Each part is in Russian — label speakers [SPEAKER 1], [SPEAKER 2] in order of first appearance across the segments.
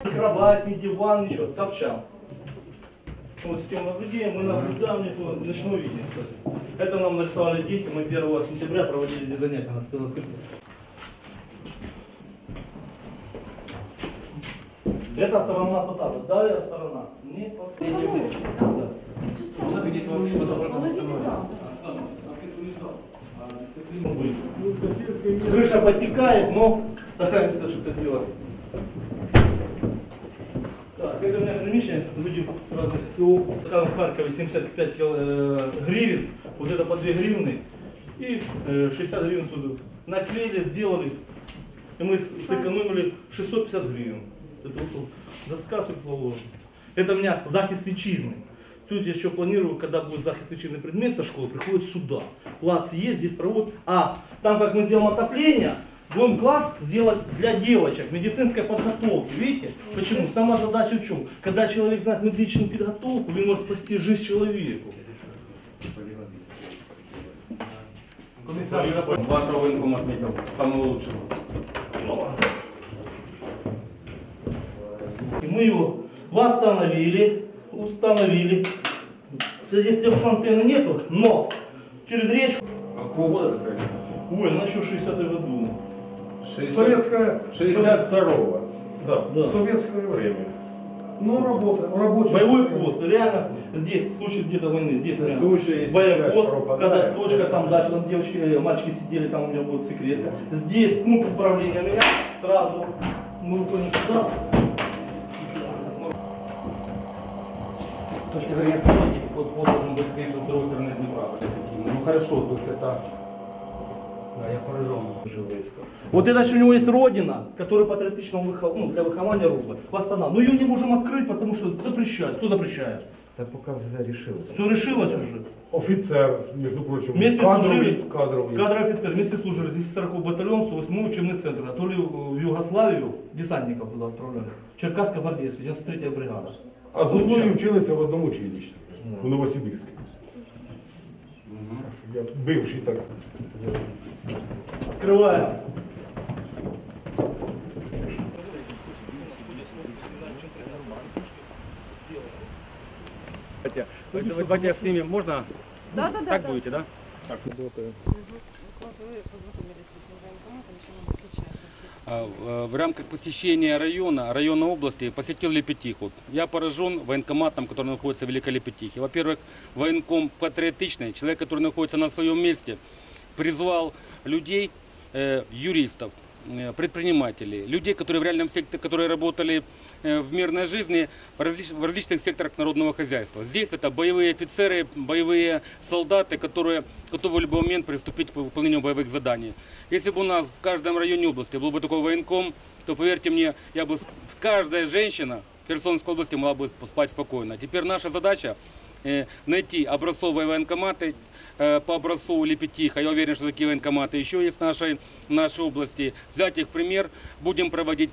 [SPEAKER 1] Кровать, ни диван, ничего, топчан. Вот с тем наблюдением мы наблюдаем это ночное видение. Это нам нарисовали дети, мы 1 сентября проводили здесь занятия на стол открытых. Это сторона сатана, далее сторона. Не последняя. Да. Крыша подтекает, но стараемся что-то делать. Так, это у меня приміщення, люди с разных СО. Там в Харькове 75 кил, э, гривен, вот это по 2 гривны и э, 60 гривен сюда. Наклеили, сделали, и мы с- сэкономили 650 гривен. Это ушел доска тут положена. Это у меня захист вітчизни. Тут я еще планирую, когда будет захист вітчизни предмет со школы, приходит сюда. Плац есть, здесь провод. А там, как мы сделаем отопление, будем класс сделать для девочек, медицинской подготовки. Видите? Почему? Сама задача в чем? Когда человек знает медичную подготовку, он может спасти жизнь человеку.
[SPEAKER 2] Вашего военком отметил, самого лучшего.
[SPEAKER 1] И мы его восстановили, установили. В связи с тем, что антенны нету, но через речку,
[SPEAKER 2] А какого года, кстати?
[SPEAKER 1] ой, она еще 60-й году.
[SPEAKER 3] Советское,
[SPEAKER 2] 62-го.
[SPEAKER 3] да,
[SPEAKER 1] Да.
[SPEAKER 3] советское время. Ну, работа, рабочий.
[SPEAKER 1] Боевой пост, реально здесь, в случае где-то войны, здесь прям
[SPEAKER 3] случае,
[SPEAKER 1] боевой пост, когда точка
[SPEAKER 3] то-
[SPEAKER 1] там дальше, там девочки, э, мальчики сидели, там у меня будет секретка. Здесь пункт управления меня, сразу мы уходим сюда.
[SPEAKER 2] С точки зрения стратегии, такой пол должен быть, конечно, с другой стороны Днепра. Ну хорошо, то есть это... Да, я поражен.
[SPEAKER 1] Вот это же у него есть родина, которая патриотично выхов... ну, для выхования руба, восстанавливает. Но ее не можем открыть, потому что запрещают. Кто запрещает?
[SPEAKER 4] Да пока вже решилось.
[SPEAKER 1] Все решилось уже.
[SPEAKER 3] Офицер, между прочим,
[SPEAKER 1] Вместе
[SPEAKER 3] кадровый,
[SPEAKER 1] служили,
[SPEAKER 3] кадровый.
[SPEAKER 1] кадровый офицер, вместе служили 240 батальон, 108 учебный центр, а то ли в Югославию десантников туда отправляли. Черкасская гвардейская, 93-я бригада.
[SPEAKER 3] А з мною вчилися в одному училищі у Новосибірську. Я бивший так.
[SPEAKER 1] Открываем.
[SPEAKER 2] Давайте, давайте я снимем, можно?
[SPEAKER 5] Да, да, да.
[SPEAKER 2] Так
[SPEAKER 5] да.
[SPEAKER 2] будете, да?
[SPEAKER 5] Вот вы познакомились с этим военкоматом, чем он отличается?
[SPEAKER 2] А, в- В рамках посещения района, района области посетил Лепетиху. Я поражен военкоматом, который находится в Великой Лепетихе. Во-первых, военком патриотичный, человек, который находится на своем месте, призвал людей, э, юристов, э, предпринимателей, людей, которые в реальном секторе, которые работали э, в мирной жизни в, различ- в различных секторах народного хозяйства. Здесь это боевые офицеры, боевые солдаты, которые готовы в любой момент приступить к выполнению боевых заданий. Если бы у нас в каждом районе области был бы такой военком, то поверьте мне, я бы каждая женщина Херсонской области могла бы спать спокойно. Теперь наша задача э, найти образцовые военкоматы по образцу Лепетиха. Я уверен, что такие военкоматы еще есть в нашей, в нашей области. Взять их пример, будем проводить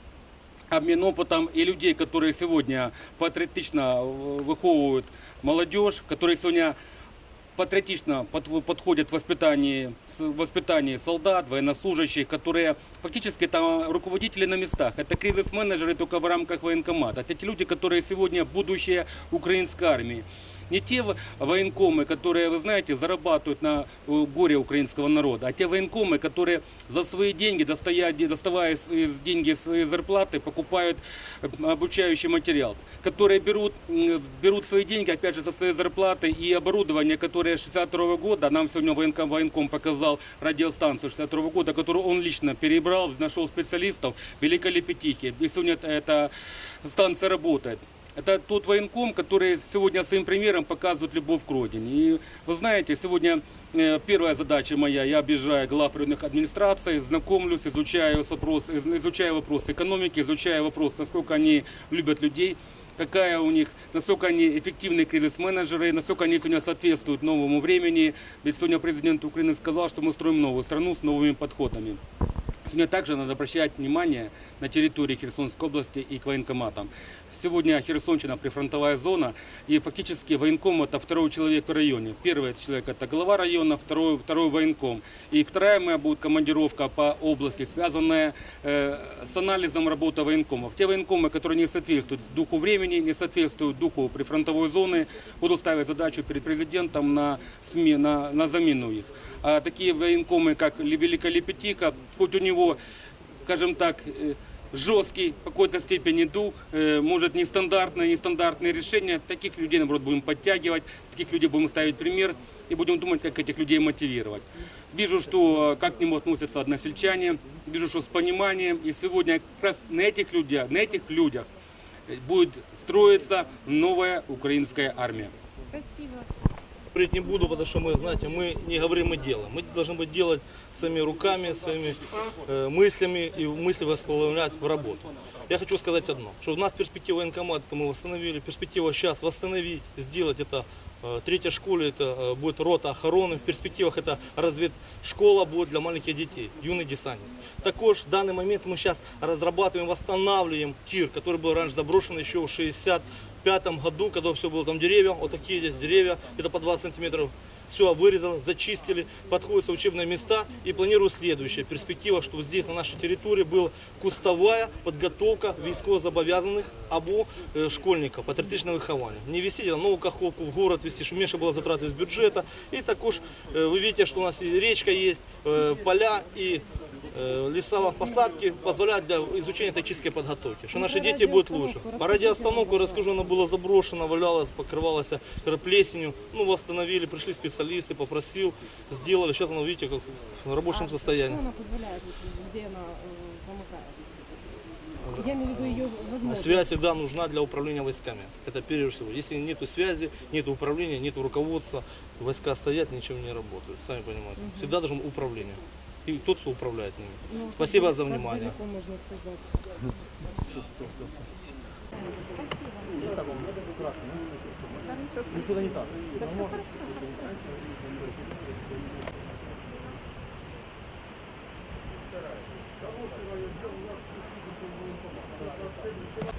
[SPEAKER 2] обмен опытом и людей, которые сегодня патриотично э, выховывают молодежь, которые сегодня патриотично под- подходят в воспитании, воспитании солдат, военнослужащих, которые фактически там руководители на местах. Это кризис-менеджеры только в рамках военкомата. Это те люди, которые сегодня будущее украинской армии. Не те во- военкомы, которые, вы знаете, зарабатывают на э, горе украинского народа, а те военкомы, которые за свои деньги, достая, доставая деньги из зарплаты, покупают э, обучающий материал, которые берут, берут свои деньги, опять же, со своей зарплаты и оборудование, которое с 62 года, нам сегодня военком, военком показал радиостанцию 62 года, которую он лично перебрал, нашел специалистов в Великой Лепетихе. И сегодня эта станция работает. Это тот военком, который сегодня своим примером показывает любовь к родине. И вы знаете, сегодня э, первая задача моя, я объезжаю глав районных администраций, знакомлюсь, изучаю, вопрос, из- изучаю вопросы экономики, изучаю вопрос, насколько они любят людей, какая у них, насколько они эффективные кризис-менеджеры, насколько они сегодня соответствуют новому времени. Ведь сегодня президент Украины сказал, что мы строим новую страну с новыми подходами. Сегодня также надо обращать внимание на территории Херсонской области и к военкоматам. Сегодня Херсонщина прифронтовая зона, и фактически военком это второй человек в районе. Первый человек это глава района, второй, второй военком. И вторая моя будет командировка по области, связанная э, с анализом работы военкомов. Те военкомы, которые не соответствуют духу времени, не соответствуют духу прифронтовой зоны, будут ставить задачу перед президентом на, СМИ, на, на замену их. А такие военкомы, как Велика Лепетиха, хоть у него, скажем так, э, жесткий в какой-то степени дух, э, может нестандартные, нестандартные решения, таких людей, наоборот, будем подтягивать, таких людей будем ставить пример и будем думать, как этих людей мотивировать. Вижу, что э, как к нему относятся односельчане, вижу, что с пониманием, и сегодня как раз на этих людях, на этих людях будет строиться новая украинская армия.
[SPEAKER 5] Спасибо.
[SPEAKER 1] Говорить не буду, потому что мы, знаете, мы не говорим, мы делаем. Мы должны быть делать своими руками, своими э, мыслями и мысли восполнять в работу. Я хочу сказать одно, что у нас перспектива военкомата мы восстановили, перспектива сейчас восстановить, сделать это э, третья школа, это э, будет рота охороны, в перспективах это разведшкола будет для маленьких детей, юный десантник. Також в данный момент мы сейчас разрабатываем, восстанавливаем тир, который был раньше заброшен еще в 65 году, когда все было там деревья, вот такие деревья, это по 20 сантиметров. Все вырезано, зачистили, подходятся учебные места и планирую следующее. Перспектива, чтобы здесь на нашей территории была кустовая подготовка військовозобов'язаних або е, школьників патріотичного виховання. Не вести там нову каховку в город вести, щоб менше було затрати з бюджету. І також е, ви бачите, що у нас і річка є, е, поля і лесовые посадки позволяют для изучения тактической подготовки, что наши дети будут лучше. По радиоустановку, расскажу, она была заброшена, валялась, покрывалась плесенью. Ну, восстановили, пришли специалисты, попросил, сделали. Сейчас она, видите, как в рабочем
[SPEAKER 5] А
[SPEAKER 1] состоянии.
[SPEAKER 5] Что она позволяет, где она помогает? Я имею в виду ее возможность.
[SPEAKER 1] Связь всегда нужна для управления войсками. Это прежде всего. Если нет связи, нет управления, нет руководства, войска стоят, ничего не работают. Сами понимаете. Всегда должен управление. И тот, кто управляет ними.
[SPEAKER 5] Ну,
[SPEAKER 1] Спасибо за внимание.
[SPEAKER 5] можно связаться.
[SPEAKER 1] не так. Короткого